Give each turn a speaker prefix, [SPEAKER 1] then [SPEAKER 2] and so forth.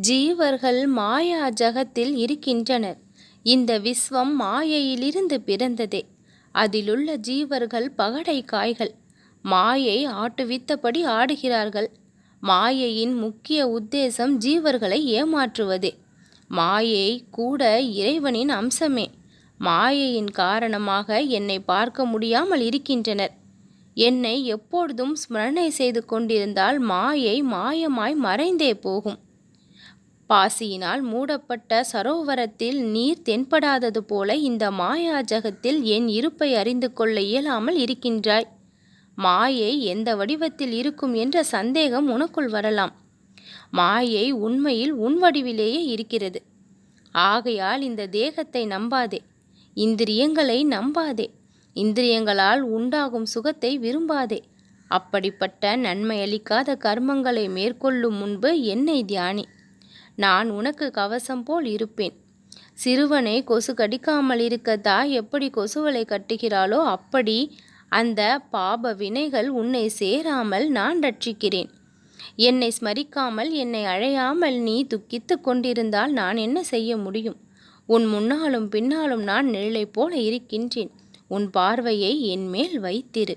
[SPEAKER 1] ஜீவர்கள் மாயா ஜகத்தில் இருக்கின்றனர். இந்த விஸ்வம் மாயையிலிருந்து பிறந்ததே. அதிலுள்ள ஜீவர்கள் பகடை காய்கள். மாயை ஆட்டுவித்தபடி ஆடுகிறார்கள். மாயையின் முக்கிய உத்தேசம் ஜீவர்களை ஏமாற்றுவதே. மாயை கூட இறைவனின் அம்சமே. மாயையின் காரணமாக என்னை பார்க்க முடியாமல் இருக்கின்றனர். என்னை எப்பொழுதும் ஸ்மரணை செய்து கொண்டிருந்தால் மாயை மாயமாய் மறைந்தே போகும். பாசியினால் மூடப்பட்ட சரோவரத்தில் நீர் தென்படாதது போல இந்த மாயாஜகத்தில் என் இருப்பை அறிந்து கொள்ள இயலாமல் இருக்கின்றாய். மாயை எந்த வடிவத்தில் இருக்கும் என்ற சந்தேகம் உனக்குள் வரலாம். மாயை உண்மையில் உன் வடிவிலேயே இருக்கிறது. ஆகையால் இந்த தேகத்தை நம்பாதே. இந்திரியங்களை நம்பாதே. இந்திரியங்களால் உண்டாகும் சுகத்தை விரும்பாதே. அப்படிப்பட்ட நன்மையளிக்காத கர்மங்களை மேற்கொள்ளும் முன்பு என்னை தியானி. நான் உனக்கு கவசம் போல் இருப்பேன். சிறுவனை கொசு கடிக்காமல் இருக்கத்தா எப்படி கொசுவலை கட்டுகிறாளோ அப்படி அந்த பாப வினைகள் உன்னை சேராமல் நான் ரட்சிக்கிறேன். என்னை ஸ்மரிக்காமல் என்னை அழையாமல் நீ துக்கித்து கொண்டிருந்தால் நான் என்ன செய்ய முடியும்? உன் முன்னாலும் பின்னாலும் நான் நிழலைப் போல இருக்கின்றேன். உன் பார்வையை என் மேல் வைத்திரு.